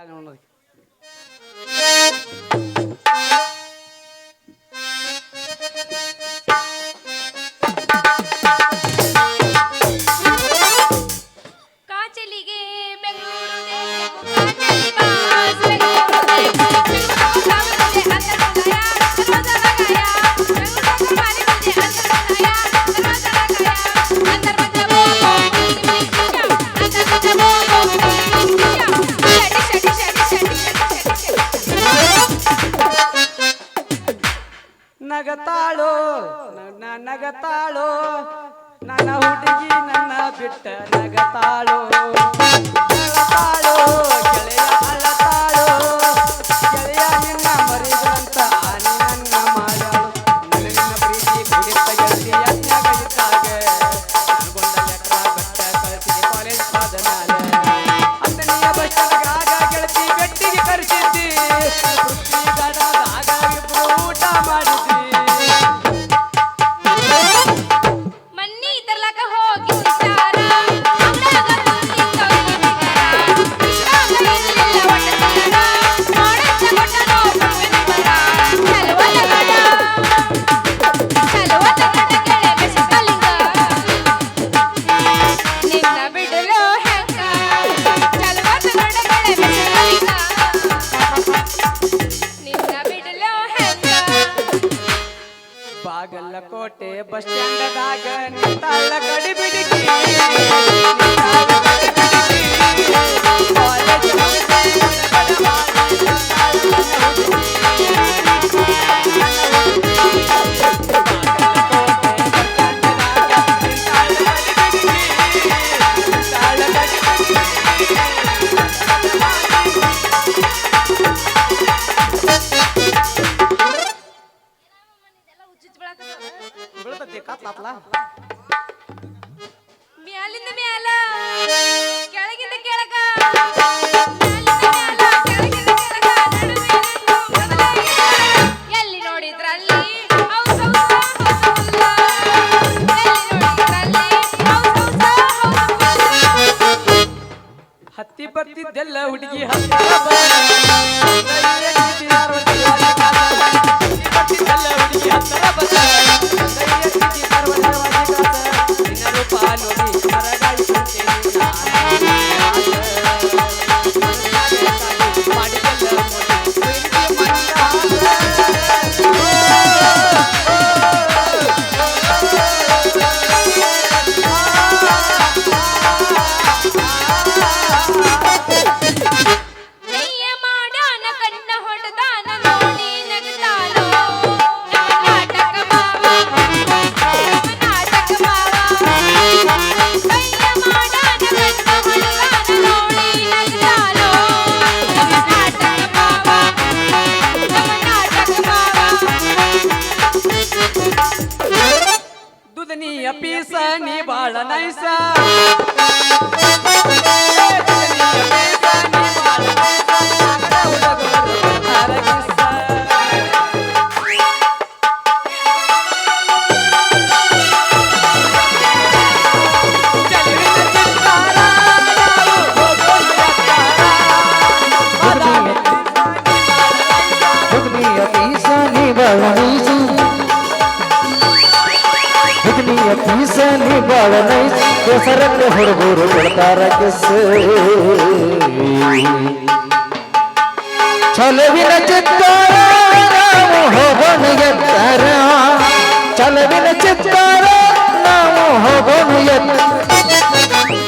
താല്പര്യം ಬಾಗಲಕೋಟೆ ಬಸ್ ಸ್ಟ್ಯಾಂಡದಾಗ ನಿಂತಾಳ ಗಡಿಬಿಡಿಗೆ અતિશની બળની છું ભૂખની અતિશની બળની કેસરત હુરબુર પડતા રકસ ચલ વિન ચિત્તારામ હો બન યતારા ચલ વિન ચિત્તારા નામ હો બન યતારા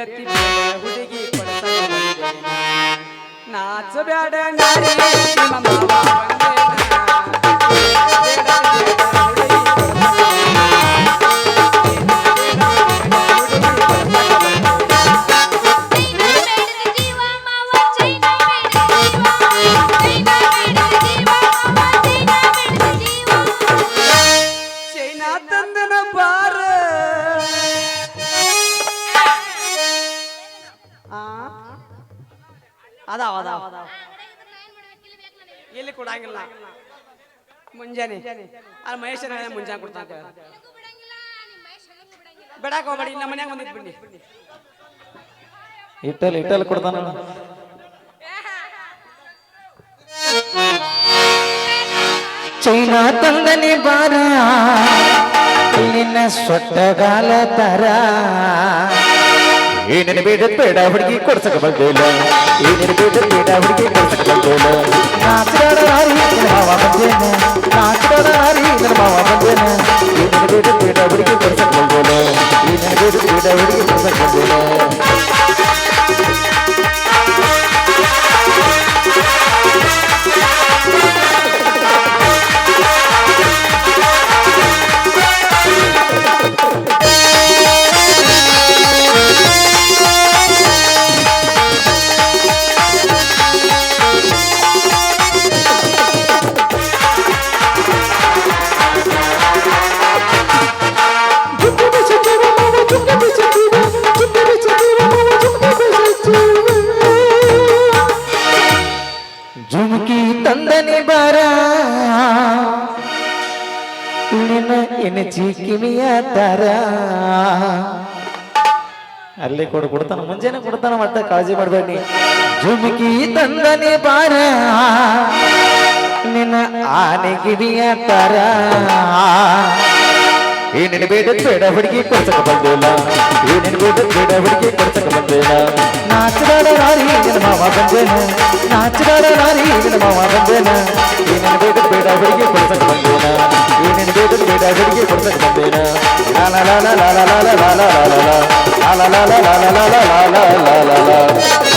ಹೆಂಡತಿ ಹುಡುಗಿ ನಾಚ ಬ್ಯಾಡ ಇಲ್ಲಿ ಕೊಡಂಗಿಲ್ಲ. ಮುಂಜಾನೆ. ಅಲ್ಲಿ ಮಹೇಶ್ ಮುಂಜಾನೆ ಕೊಡ್ತಾನೆ ಬಿಡಾಕ ಹೋಗ್ಬೇಡಿ ನಮ್ಮ ಮನ್ಯಾಗ ಬಂದಿದ್ ಬಿಡಿ. ಇಟ್ಟಲ್ ಇಟ್ಟಲ್ ಕೊಡ್ತಾನ ಚೈನಾ ತಂದನಿ ಬಾರ, ಇಲ್ಲಿನ ಸೊಟ್ಟಗಾಲ ತರ. ಏನೇನು ಬೇಡ ಬೇಡ ಹುಡುಗಿ ಕೊಡ್ಸಕ ಬಂದಿಲ್ಲ ಏನೇನು ಬೇಡ ಬೇಡ ಹುಡುಗಿ ಕೊಡ್ಸಕ ಬಂದಿಲ್ಲ ನಾಚಡ ಹಾರಿ ನನ್ನ ಬಂದೇನೆ. ನಾಚಡ ಹಾರಿ ಬಂದೇನ. ಏನೇನು ಬೇಡ ಬೇಡ ಹುಡುಗಿ ಕೊಡ್ಸಕ ಬಂದಿಲ್ಲ ಏನೇನು ಬೇಡ ಬೇಡ ಹುಡುಗಿ ಬಂದಿಲ್ಲ ಕೊಡು ಕೊಡ್ತಾನ ಮುಂಜಾನೆ ಕೊಡ್ತಾನ ಮತ್ತೆ ಕಾಳಜಿ ಮಾಡಬೇಡಿ ಜುಮ್ಕಿ ತಂದನಿ ಬಾರ ನಿನ್ನ ಆನೆ ಕಿವಿಯ ತರ. ಏನೇನು ಬೇಡ ಬೇಡ ಹುಡುಗಿ ಕೊಡ್ಸಕ ಬಂದಿಲ್ಲ ಏನೇನು ಬೇಡ ಬೇಡ ಹುಡುಗಿ ಕೊಡ್ಸಕ ಬಂದಿಲ್ಲ ನಾಚದಾಡ ನಾರಿ ನಿನ್ನ ಮಾವ ಬಂದೇನ ನಾಚದಾಡ ನಾರಿ ನಿನ್ನ ಮಾವ ಬಂದೇನ ಏನೇನು ಬೇಡ ಬೇಡ ಹುಡುಗಿ ಕೊಡ್ಸಕ ಬಂದೇನ ಏನೇನು ಬೇಡ ಬೇಡ ಹುಡುಗಿ ಕೊಡ್ಸಕ ಬಂದೇನ ಲಾಲ ಲಾಲ ಲಾಲ ಲಾಲ ಲಾಲ ಲಾಲ ಲಾಲ ಲಾಲ ಲಾಲ ಲಾಲ ಲಾಲ ಲಾಲ ಲಾಲ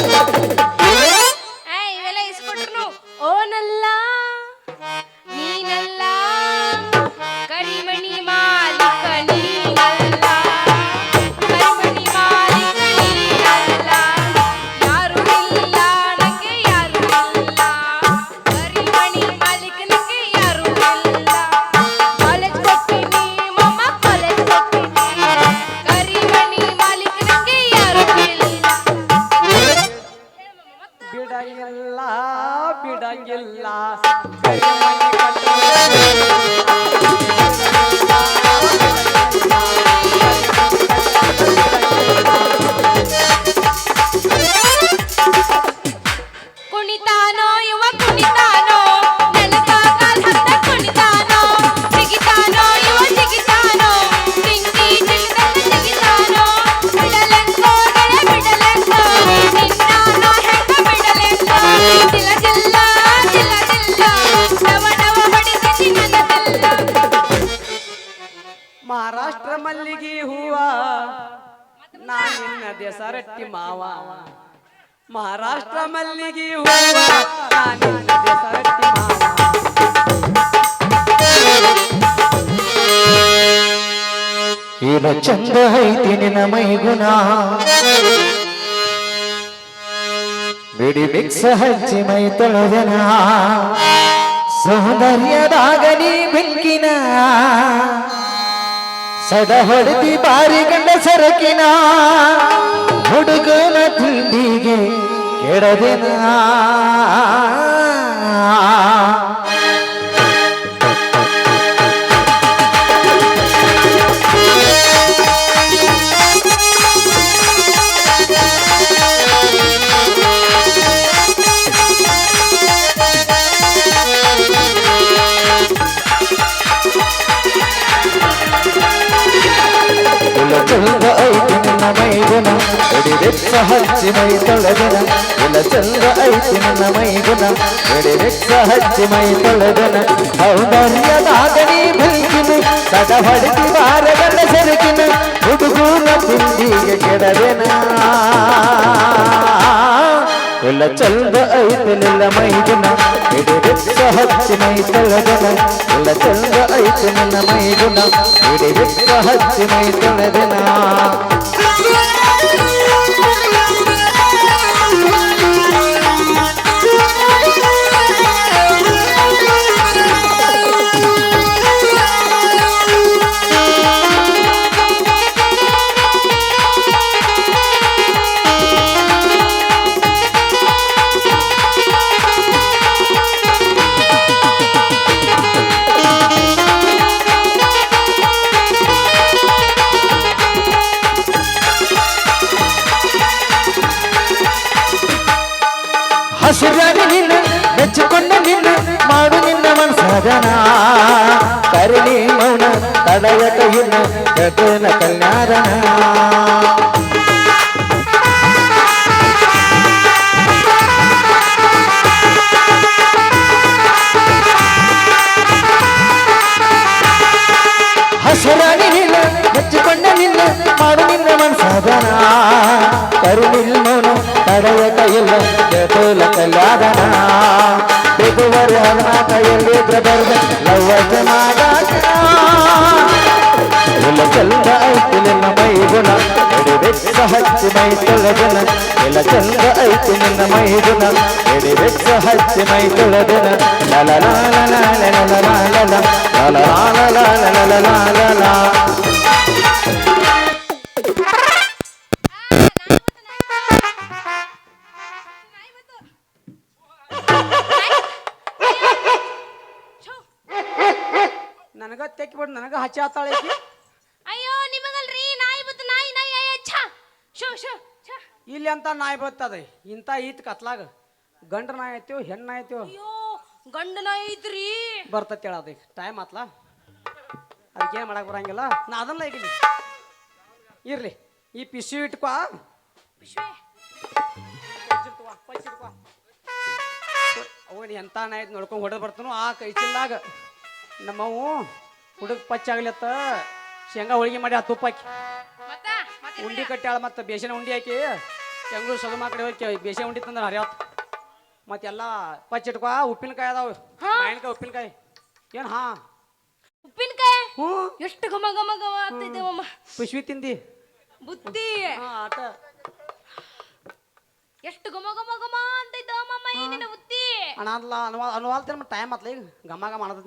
ನಾ ನಿನ್ನ ದೇಸರಟ್ಟಿ ಮಾವ. ಮಹಾರಾಷ್ಟ್ರ ಮಲ್ಲಿಗೆ ಹೂವ ಚಂದ ಐತಿ ನಿನ್ನ ಮೈಗುಣ. ಬಿಡಿ ಮಿಕ್ಸ ಹಚ್ಚಿ ಮೈ ತೊಳೆದನ. ಸೌಂದರ್ಯದಾಗ ಬೆಂಕಿನ. ಸಡ ಹೊಡೆದಿ ಬಾರಿ ಗಂಡ ಸರಕಿನ ಹುಡುಗನ ತಿಂಡಿಗೆ ಕೆಡದಿನ? ಎಡಿವೆಚ್ಚ ಹಚ್ಚಿ ಮೈ ತೊಳೆದನ ಇಲ್ಲ ಚಂದ ಐತಿ ನನ್ನ ಮೈಗುಣ. ಬೆಟ್ಟ ಹಚ್ಚಿ ಮೈ ತೊಳೆದನ ಸೌಂದರ್ಯದಾಗ ನೀ ಸದ ಹೊಡೆದು ಬಾರಗಲ್ಲ ಸೆರಕಿನ ಹುಡುಗೂನ ಪುಂಡಿಗೆ ಕೆಡವೆನ. ಎಲ್ಲ ಚಂದ ಐತಿ ನಿನ್ನ ಮೈಗುಣ ಬೆಟ್ಟ ಹಚ್ಚಿ ಮೈ ತೊಳೆದನ ಎಲ್ಲ ಚಂದ ಐತಿ ನಿನ್ನ ಮೈಗುಣ ಬೆಟ್ಟ ಹಚ್ಚಿ ಮೈ ತೊಳೆದನ. ಸದನ ಕರಿಣಿ ಮೌನ ತಡೆಯಕ ಇನ್ನು ಗದನ ಕಲ್ಯಾಣ ಹಸರಾಗಿ ನಿನ್ನ ಹಚ್ಚಿಕೊಂಡ ನಿನ್ನ ಮಾಡು ನಿನ್ನ ಮನ್ಸಾದನ ಕರುಣಿಲ್ ಮೌನ ತಡೆಯಕ ಇಲ್ಲ ಗದನ ಕಲ್ಯಾಣ ಫೆಬ್ರವರಿ ಹದಿನಾಲ್ಕ ಎಲ್ಲಿದ್ರ ಬರ್ದ ಲವ್ವಜ ಎಲ್ಲ ಚಂದ ಐತಿ ನಿನ್ನ ಮೈ ಗುಣ ಎಡೆ ವೆಚ್ಚ ಹಚ್ಚಿ ಮೈ ತೊಳೆದನ ಎಲ್ಲ ಚಂದ ಐತಿ ನಿನ್ನ ಮೈ ಗುಣ ಎಡೆ ವೆಚ್ಚ ಹಚ್ಚಿ ಮೈ ತೊಳೆದನ ಲಲ ಲಾಲ ಲಾಲ ಲಲ ಲಾಲ ಲಾಲ ಲಾಲ ಲಾಲ ಲಾಲ ಲಾಲ ಈಕಿ. ಅಯ್ಯೋ ನಿಮಗಲ್ರಿ ನಾಯಿ ಬತ್ತು ನಾಯಿ ನಾಯಿ ಅಯ್ಯ ಛ ಶೋ ಶೋ ಛ ಇಲ್ಲಿ ಅಂತ ನಾಯಿ ಬರ್ತದ ಇಂತ ಈತ್ ಕತ್ಲಾಗ ಗಂಡ ನಾಯಿ ಐತಿವ್ ಹೆಣ್ಣು ನಾಯಿ ಐತಿವ್ ಅಯ್ಯೋ ಗಂಡ ನಾಯಿ ಐತ್ರಿ ಬರ್ತತಿ ಈಗ ಟೈಮ್ ಆತ್ಲ ಅದಕ್ಕೆ ಏನು ಮಾಡಕ್ ಬರಂಗಿಲ್ಲ ನಾ ಅದನ್ನ ಈಗ ಇರ್ಲಿ ಈ ಪಿಶು ಇಟ್ಕೋ ವಿಶ್ವೇ ಅವನು ಎಂತ ನಾಯ್ತು ನೋಡ್ಕೊಂಡು ಹೊಡೆದು ಬರ್ತಾನೋ ಆ ಕೈ ಚಿಲ್ಲಾಗ ನಮ್ಮವು ಹುಡುಗ ಪಚ್ಚಾಗ್ಲತ್ತ ಶೇಂಗಾ ಹೋಳಿಗೆ ಮಾಡಿ ಆ ತುಪ್ಪ ಹಾಕಿ. ಉಂಡಿ ಕಟ್ಟಾಳ ಮತ್ತೆ ಬೇಸಿನ ಉಂಡಿ ಹಾಕಿ ಬೆಂಗಳೂರು ಸಗಮ ಕಡೆ ಹೋಗಿ ಬೇಸಿನ ಉಂಡಿ ತಂದ್ರೆ ಹರಿಯಾತ್ ಮತ್ತೆಲ್ಲ ಪಚ್ಚಿಟ್ಕೋ ಉಪ್ಪಿನಕಾಯಿ ಅದಾವ. ಮಾವಿನಕಾಯಿ ಉಪ್ಪಿನಕಾಯಿ. ಏನು ಹಾ? ಉಪ್ಪಿನಕಾಯಿ? ಹ್ಞೂ. ಎಷ್ಟು ಘಮ ಘಮ ಘಮ ಆಗ್ತೈತೆ ಮಮ್ಮ ಪುಷ್ವಿ ತಿಂದಿ. ಬುತ್ತಿ. ಹಾ ಆಟ ಎಷ್ಟು ಘಮ ಘಮ ಘಮ ಅಂತೈತೆ ಮಮ್ಮ ಏನಿನ ಬುತ್ತಿ. ಅಣ್ಣ ಅನ್ವಾ ಅನ್ವಾಲ್ತೇನೆ ಟೈಮ್ ಆತ್ಲ ಈಗ. ಗಮ ಗಮ ಮಾಡದ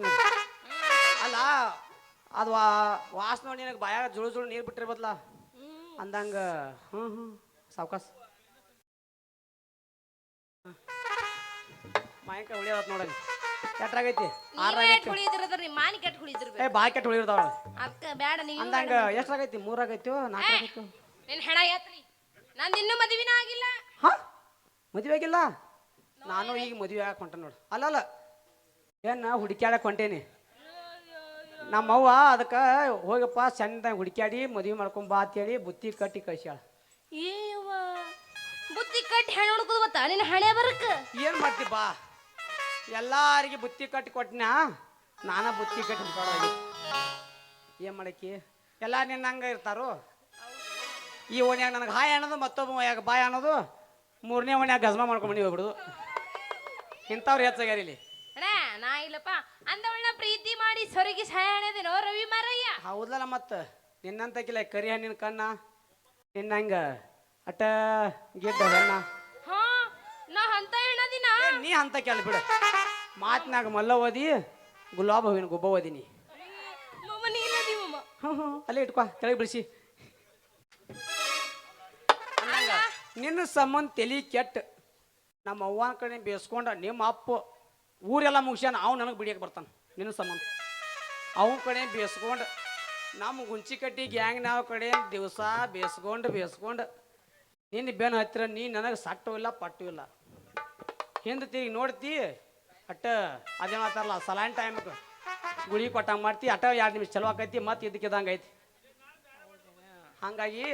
ಅಲ್ಲ ಅದು ವಾ ವಾಸ್ ನೋಡಿ ನಿನಗೆ ಬಾಯಾಗ ಜುಳು ಜುಳು ನೀರು ಬಿಟ್ಟಿರ್ಬೋದಲ್ಲ ಅಂದಂಗ ಹ್ಞೂ ಹ್ಞೂ ಸಾವ್ಕಾಸ್. ಮಾಯಕ ಉಳಿಯೋದ್ ನೋಡಲ್ಲಿ. ಎಷ್ಟಾಗೈತಿ ನೀವೇ ಆರಾಗೈತಿ ಹುಳಿದಿರದ್ರಿ ಮಾನಿ ಕೆಟ್ಟ ಹುಳಿದಿರ್ಬೇಕು ಏ ಬಾಯ್ ಕೆಟ್ಟ ಉಳಿರ್ತಾವ ಅಕ್ಕ ಬೇಡ ನೀವು ಅಂದಂಗ ಎಷ್ಟಾಗೈತಿ? ಮೂರಾಗೈತಿ ನಾಲ್ಕಾಗೈತಿ? ನಿನ್ ಹೆಣ ಎತ್ರಿ. ನಂದು ಇನ್ನೂ ಮದುವಿನ ಆಗಿಲ್ಲ. ಹಾ? ಮದುವೆ ಆಗಿಲ್ಲ? ನಾನು ಈಗ ಮದುವೆ ಆಗಕ್ಕೆ ಹೊಂಟ ಅಲ್ಲ ಅಲ್ಲಲ್ಲ ಏನು ಹುಡುಕ್ಯಾಡಕ್ಕೆ ಹೊಂಟೇನಿ? ನಮ್ಮವ್ವ ಅದಕ್ಕೆ ಹೋಗಪ್ಪ ಸಣ್ಣದಾಗ ಹುಡುಕ್ಯಾಡಿ ಮದುವೆ ಮಾಡ್ಕೊಂಡ್ ಬಾ ಅಂತೇಳಿ ಬುತ್ತಿ ಕಟ್ಟಿ ಕಳ್ಸ್ಯಾಳ. ಬುತ್ತಿ ಕಟ್ಟಿ ಹೆಣ್ಣು ಹುಡುಕುದು ಗೊತ್ತಾ? ನಿನ್ನ ಹಣೆ ಬರಕ? ಏನು ಮಾಡ್ತಿ ಬಾ? ಎಲ್ಲಾರಿಗೆ ಬುತ್ತಿ ಕಟ್ಟಿ ಕೊಟ್ಟಿನ ನಾನ ಬುತ್ತಿ ಕಟ್ಟಿ ಏನ್ ಏನು ಮಾಡಕ್ಕೆ? ಎಲ್ಲ ನಿನ್ನಂಗ ಇರ್ತಾರೋ? ಈ ಓಣ್ಯಾಗ ನನಗೆ ಹಾಯ್ ಅನ್ನೋದು ಮತ್ತೊಬ್ಬ ಯಾಕೆ ಬಾಯ್ ಅನ್ನೋದು ಮೂರನೇ ಓಣ್ಯಾಗ ಗಜ್ಮ ಮಾಡ್ಕೊಂಬಂದು ಹೋಗ್ಬಿಡುದು. ಇಂಥವ್ರು ಹೆಚ್ಚಾಗ್ಯಾರ ಇಲ್ಲಿ. ಅಣ್ಣ ನಾ ಇಲ್ಲಪ್ಪ. ಅಂದವಳನ್ನ ಪ್ರೀತಿ ಮಾಡಿ ಸೊರಗಿ ಸಹಾಯ ಅಣದೇನೋ ರವಿ ಮಾರಯ್ಯ. ಹೌದಲ್ಲ ಮತ್ತೆ. ನಿನ್ನಂತಕಿಲ್ಲ ಕರಿ ಹಣ್ಣಿನ ಕಣ್ಣ ನಿನ್ನಂಗ ಅಟ ಗಿಡ್ಡ ಹಣ್ಣ. ಹಾ ನಾ ಅಂತ ಹೇಳದಿನ? ಏ, ನೀ ಅಂತ ಕೇಳ ಬಿಡು. ಮಾತಿನಾಗ ಮಲ್ಲ ಓದಿ ಗುಲಾಬ್ ಹೂವಿನ ಗುಬ್ಬ ಓದಿನಿ. ಮಮ್ಮ ನೀನದಿ ಮಮ್ಮ. ಹ್ಞೂ ಹ್ಞೂ ಅಲ್ಲೇ ಇಟ್ಕೋ ಕೆಳಗೆ ಬಿಡಿಸಿ. ನಿನ್ನ ಸಂಬಂಧ ತಲಿ ಕೆಟ್ಟ. ನಮ್ಮ ಅವ್ವನ ಕಡೆ ಬೇಸ್ಕೊಂಡ ನಿಮ್ಮ ಅಪ್ಪ ಊರೆಲ್ಲ ಮುಗಿಸ್ಯಾನ ಅವ್ ನನಗೆ ಬಿಡಿಯಕ್ಕೆ ಬರ್ತಾನೆ, ನಿನ್ನ ಸಂಬಂಧ. ಅವನ ಕಡೆ ಬೇಸ್ಕೊಂಡು ನಮ್ಮ ಗುಂಚಿ ಕಟ್ಟಿ ಗ್ಯಾಂಗ್ ನಾವು ಕಡೆ ದಿವಸ ಬೇಸ್ಕೊಂಡು ಬೇಸ್ಕೊಂಡು ನಿನ್ನ ಬೆನ್ನು ಹತ್ತಿರ ನೀ ನನಗೆ ಸಟ್ಟು ಇಲ್ಲ, ಪಟ್ಟು ಇಲ್ಲ. ಹಿಂದೆ ತಿರುಗಿ ನೋಡ್ತಿ, ಅಟ್ಟ ಅದೇ ಮಾತಾರಲ್ಲ ಸಲಾನ್ ಟೈಮ್ಗೆ ಗುಳಿ ಕೊಟ್ಟಂಗೆ ಮಾಡ್ತಿ, ಅಟ್ಟ ಎರಡು ನಿಮಿಷ ಚಲೋ ಆಕೈತಿ, ಮತ್ತೆ ಇದಕ್ಕಿದಂಗೆ ಐತಿ. ಹಂಗಾಗಿ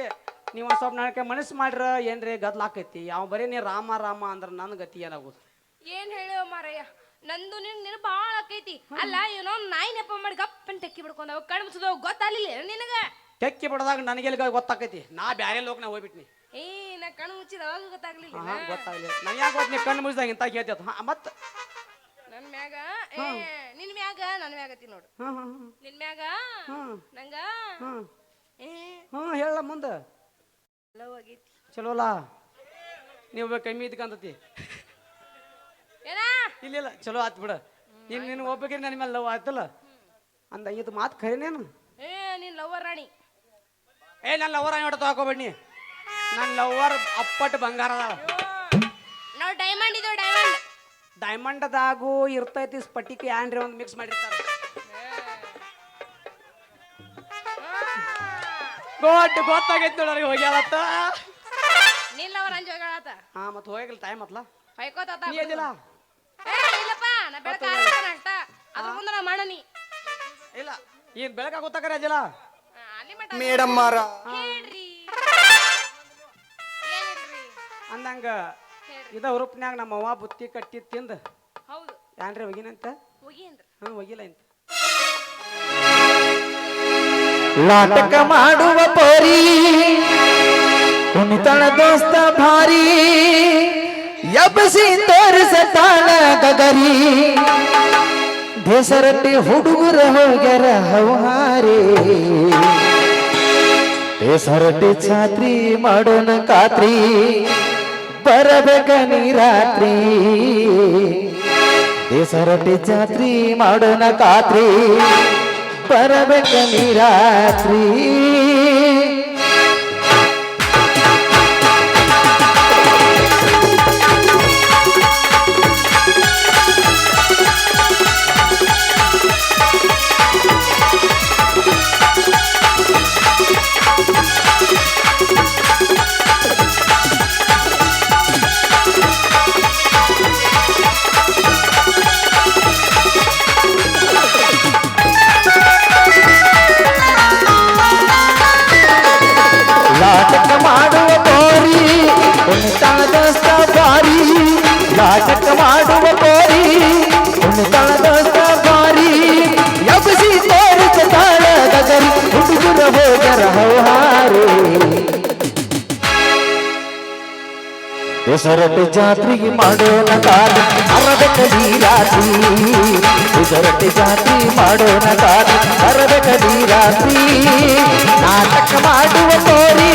ನೀವು ಒಂದು ಸ್ವಲ್ಪ ನನಗೆ ಮನಸ್ಸು ಮಾಡ್ರ, ಏನ್ರಿ ಗದ್ಲಾಕೈತಿ ಯಾವ ಬರೀ ನೀ ರಾಮ ರಾಮ ಅಂದ್ರೆ ನನ್ನ ಗತಿ ಏನಾಗೋದು? ಏನು ಹೇಳೋ ಮಾರಯ್ಯ? ನಂದು ನಿನ್ ನಿನ್ ಬಾಳ ಆಕೈತಿ. ಅಲ್ಲ ಏನೋ ನಾಯಿ ನೆಪ ಮಾಡಿ ಗಪ್ಪನ್ ಟೆಕ್ಕಿ ಬಿಡ್ಕೊಂಡವ ಕಣ್ಣು ಮುಚ್ಚದವ. ಗೊತ್ತಾಗ್ಲಿಲ್ಲ ನಿನಗ. ಟೆಕ್ಕಿ ಬಿಡದಾಗ ನನಗೆಲ್ಲಿ ಗೊತ್ತಾಕೈತಿ. ನಾ ಬ್ಯಾರೆ ಲೋಕನ ಹೋಗ್ಬಿಟ್ನಿ. ಏ ನಾ ಕಣ್ಣು ಮುಚ್ಚಿದ ಅವಾಗ ಗೊತ್ತಾಗ್ಲಿಲ್ಲ ಗೊತ್ತಾಗ್ಲಿಲ್ಲ. ಗೊತ್ತಾಗಲಿ ನಾನು ಯಾಕೆ ಗೊತ್ತು ನೀ ಕಣ್ಣು ಮುಚ್ಚಿದಾಗ ಇಂತ ಕೇಳ್ತೈತ ಹಾ ಮತ್ತೆ. ನನ್ ಮ್ಯಾಗ ಏ ನಿನ್ ಮ್ಯಾಗ ನನ್ ಮ್ಯಾಗತಿ ನೋಡು. ಹಾಂ ಹಾಂ ನಿನ್ ಮ್ಯಾಗ ನಂಗ ಏ. ಹ್ಞೂ ಹೇಳ ಮುಂದೆ. ಲವ್ ಆಗೈತಿ. ಚಲೋಲ್ಲ ನೀವು ಕಮ್ಮಿ ಇದ್ಕಂತತಿ. ಇಲ್ಲ ಇಲ್ಲ ಚಲೋ ಆತ್ ಬಿಡ. ನೀನು ನಿನ್ನ ಒಬ್ಬಕ್ಕೆ ನನ್ನ ಮೇಲೆ ಲವ್ ಆಯ್ತಲ್ಲ? ಅಂದ ಇದು ಮಾತು ಖರೇನೇನು ಏ ನೀನ್ ಲವರ್ ರಾಣಿ. ಏ ನನ್ನ ಲವರ್ ರಾಣಿ ಹೊಡ್ತಾ ಹಾಕೋಬೇಡಿ ನನ್ನ ಲವರ್ ಅಪ್ಪಟ್ಟು ಬಂಗಾರ ನಾವು ಡೈಮಂಡ್ ಇದು ಡೈಮಂಡ್ ಡೈಮಂಡ್ದಾಗೂ ಇರ್ತೈತಿ ಸ್ಪಟಿಕ ಆಂಡ್ರಿ ಒಂದು ಮಿಕ್ಸ್ ಮಾಡಿರ್ತಾರೆ. ಗೊತ್ತು ಗೊತ್ತಾಗೈತಿ ನೋಡ್ರಿ ಹೋಗ್ಯಾಳತ್ತ. ನೀನ್ ಲವರ್ ಅಂಜ ಹೋಗಾಳತ ಹಾ ಮತ್ತೆ ಹೋಗಿಲ್ಲ ಟೈಮ್ ಅತ್ಲ ಹೊಯ್ಕೋತ ನೀ ಎಲ್ಲಿಲ್ಲ? ಏ ಇಲ್ಲಪ್ಪ ನಾ ಬೆಳಕ ಅಷ್ಟ ಅದ್ರ ಮುಂದೆ ನಾ ಮಾಡನಿ ಇಲ್ಲ. ಏನ್ ಬೆಳಕಾಗೋತಾಕರೆ ಅಜ್ಜಲ ಅಲ್ಲಿ ಮಟ ಮೇಡಮ್ ಮಾರ ಹೇಳ್ರಿ. ಅಂದಂಗ ಇದ ಹುರುಪ್ನ್ಯಾಗ ನಮ್ಮ ಅವ್ವ ಬುತ್ತಿ ಕಟ್ಟಿ ತಿಂದ. ಹೌದು. ಯಾನ್ರಿ ಹೋಗಿನಂತ ಹೋಗೇನ್ರಿ ಹ್ಞೂ ಹೋಗಿಲ್ಲ ಅಂತ ನಾಟಕ ಮಾಡುವ ಪರಿ ಕುಣಿತಳ ದೋಸ್ತ ಭಾರಿ. यब सिंदूर सतान गगरी। देसरटे हुडुर हो गर हवारे देसरटे छात्री मडन कात्री बरबेक रात्री। देसरटे छात्री मडन कात्री बरबेक रात्री। ಉಸರಟೆ ಜಾತ್ರೆ ಮಾಡೋಣ ತಾನು ಅರಬೇಕ ನೀರಾತ್ರಿ. ಉಸರಟೆ ಜಾತ್ರೆ ಮಾಡೋಣ ತಾನು ಅರಬೇಕ ನೀರಾತ್ರಿ. ನಾಟಕ ಮಾಡುವ ತೋರಿ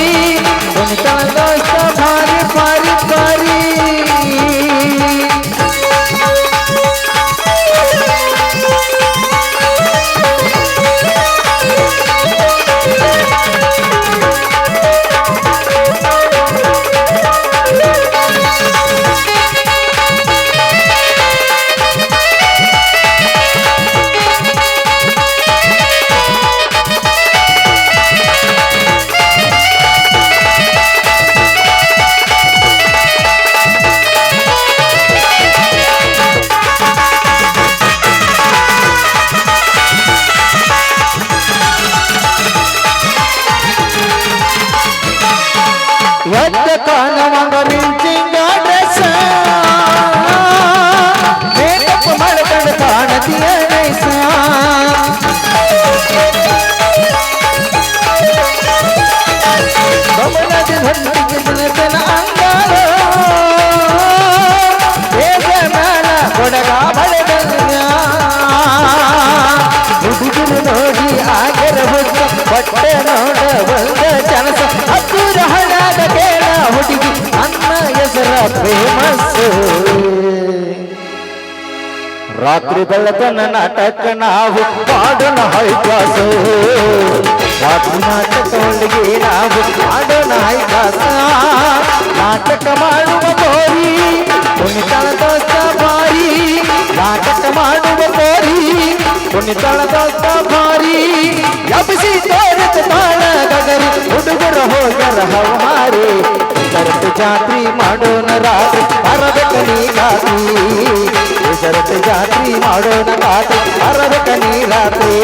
ರಾತ್ರಿ ಬೆಳತನ ನಾಟಕ ನಾವು ಮಾಡೋಣ ಹೈಕಾಸು ರಾತ್ರಿ ನಾಟಕ ಹೊಲಿಗೆ ನಾವು ಮಾಡೋಣ ಹೈಕಾಸ ನಾಟಕ ಮಾಡುವ ಕೋರಿ ಕುಣಿತಳದ ಬಾರಿ ನಾಟಕ ಮಾಡುವ ಕೋರಿ ಕುಣಿತಳದ ಸಫಾರಿ. ಎಬ್ಬಿಸಿ ತೋರಿತ ತಾಣ ಗಗರಿ, ಹುಡುಗರ ಹೋಗರ ಹವಾರಿ ಜಾತ್ರಿ ಮಾಡೋಣ ರಾತ್ರಿ, ಬರಬೇಕ ನೀ ಸರತು ಜಾತ್ರಿ ಮಾಡೋಣ ರಾತ್ರಿ ಅರಬೇಕ ನೀ ರಾತ್ರಿ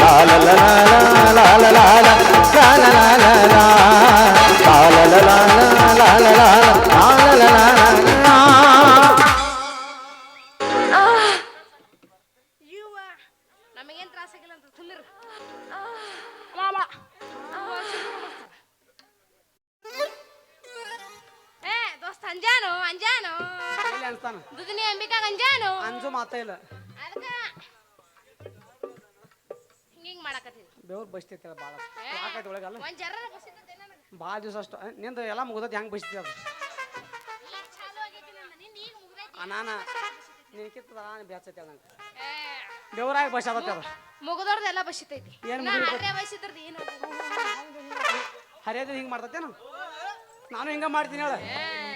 ಲಾಲ ಲಾಲ ಲಾಲ ಲಾಲ ಲಾಲ ಲಾಲ ಲಾಲ ಲಾಲ ಲಾಲ ಲಾಲ ಲಾಲ ಏ ದೋಸ್ತ ಅಂಜಾನು ಅಂಜಾನು ಎಲ್ಲಿ ಅನ್ಸ್ತಾನ ದುದಿನಿ ಅಂಬಿಕಾ ಗಂಜಾನು? ಅಂಜು ಮಾತ ಇಲ್ಲ. ಅದಕ್ಕ ಹಿಂಗಿಂಗ್ ಮಾಡಕತ್ತಿದ್ವಿ ಬೆವ್ರು ಬಸ್ತೈತಿ ಅಲ್ಲ ಭಾಳ ಯಾಕೈತಿ ಒಳಗಲ್ಲ ಒಂದ್ ಜರ ಬಸಿದ್ದೆ ನನಗೆ ಭಾಳ ದಿವಸ ಅಷ್ಟು. ನಿಂದು ಎಲ್ಲ ಮುಗ್ದೈತಿ ಹೆಂಗೆ ಬಸ್ತೈತಿ ಅದು? ಈಗ ಚಾಲು ಆಗೈತಿ ನನ್ನ ನಿಂದ ಈಗ ಮುಗ್ದೈತಿ. ಆ, ನಾನ ನಿನಕಿತ್ತದ ಬ್ಯಾಚೈತಿ ನಂಗೆ. ಏ, ಬೆವ್ರಾಗಿ ಬಸ್ ಅದತ್ತೆ ಅದು ಮುಗ್ದೋರ್ದೆಲ್ಲ ಬಸಿತೈತಿ. ಏನ್ ನಾ ಮುಗ್ದೈತಿ? ಹರ್ರೆ ಬಸಿದ್ರದ್ದು ಏನು? ಹರಿಯೋದು ಹಿಂಗೆ ಮಾಡ್ತತೇನು ನಾನು ಹಿಂಗೆ ಮಾಡ್ತೀನಿ ಹೇಳ.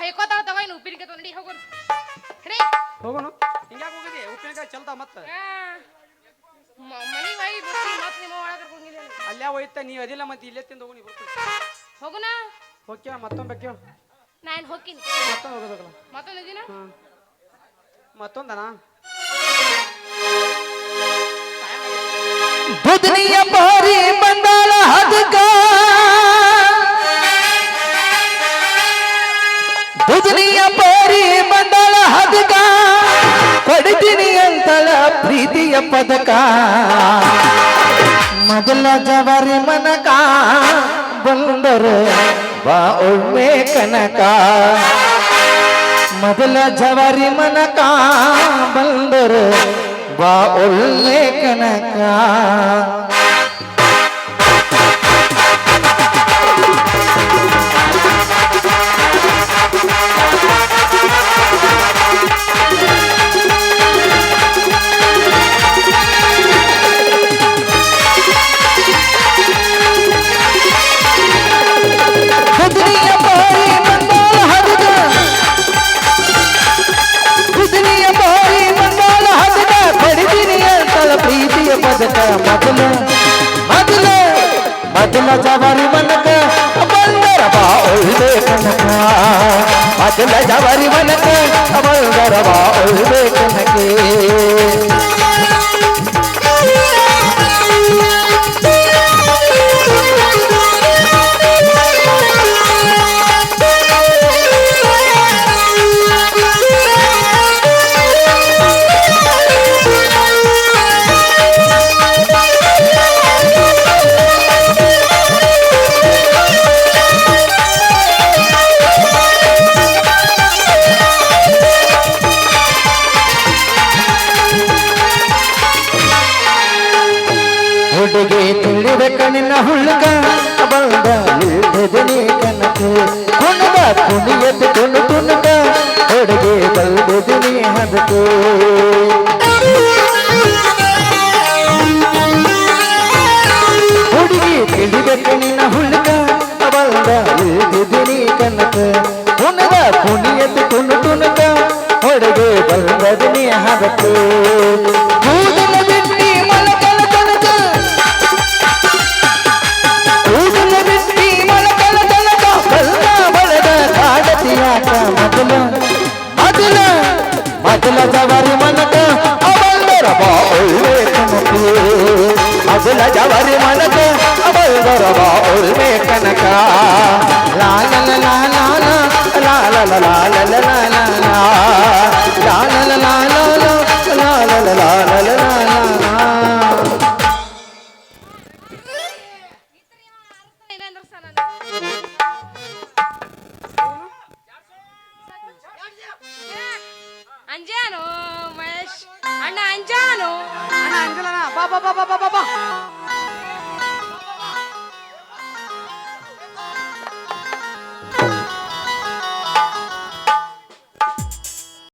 ಹೈಕೋತಾಳ ಇನ್ನು ಉಪ್ಪಿನಕಾಯಿ ತಗೊಂಡು ನಡಿ ಹೋಗೋಣ. ನಡಿ ಹೋಗೋನು ಹಿಂಗ್ಯಾಕೆ ಹೋಗಿದಿ ಉಪ್ಪಿನಕಾಯಿ ಚಲ್ತಾ ಮತ್ತ? ಮನಿ ಬಾಯಿ ಬರ್ತೀನಿ ಮತ್ತೆ ನಿಮ್ಮ ಒಳಗೆ ಕರ್ಕೊಂಗಿಲ್ಲ ಅಲ್ಲೇ ಹೋಯ್ತ ನೀವು ಅದಿಲ್ಲ ಮತ್ತೆ ಇಲ್ಲೇ ತಿಂದು ಹೋಗಿ ಬರ್ತೀನಿ ಹೋಗುಣ? ಹೋಗುನ ಹೋಗ್ಯ ಮತ್ತೊಂದು ಬೇಕ್ಯೋ ನಾನು ಹೋಗ್ತೀನಿ. ಮತ್ತೊಂದು ಹೋಗೋದಲ್ಲ ಮತ್ತೊಂದು ದಿನ ಮತ್ತೊಂದನಾ? ಬುಧನಿಯ ಬಾರಿ ಬಂದಾಳ ಬುಧನಿಯ ಪರಿ ಮಂಡಳ ಹದಕ, ಕೊಡ್ತೀನಿ ಅಂತಳ ಪ್ರೀತಿಯ ಪದಕ. ಮೊದಲ ಜವರಿ ಮನಕ, ಬಂದರು ಬಾ ಒಳ್ಳೆ ಕನಕ. ಮೊದಲ ಜವರಿ ಮನಕ, ಬಂದರು ಬಾ ಒಳ್ಳೆ ಕನಕ. न हुलगा बंदा ये भजने कनते हुनदा पुनियत तुन तुनका ओड़गे बल भजने हदते ಹುಡುಗಿ ತಿಳಿದಕ್ಕನಿನ ಹುಲ್ಗ ಅವಲ್ದ ಇಳಿದಿನಿ ಕನಕ ಹುನದ ಕುಣಿಯತ್ತು ತುಣು ತುಣುಕ ಹೊಡೆಗೆ ಬಂದದನಿ ಹರತು ಮೊದಲ ಜವಾರಿ ಮನಕ ಅವಳರ ಬಾ ಒಳ್ಳೆ ಕನಕ ಮೊದಲ ಜವಾರಿ ಮನಕ ಅವಳರ ಬಾ ಒಳ್ಳೆ ಕನಕ ಲಾಲ ಲಾಲ ಲಾಲ ಲಾಲ ಲಾಲ ಲಾಲ ಲಾಲ ಲಾಲ ಅಂಜಲನ. ಬಾ ಬಾ ಬಾ ಬಾ ಬಾ ಬಾ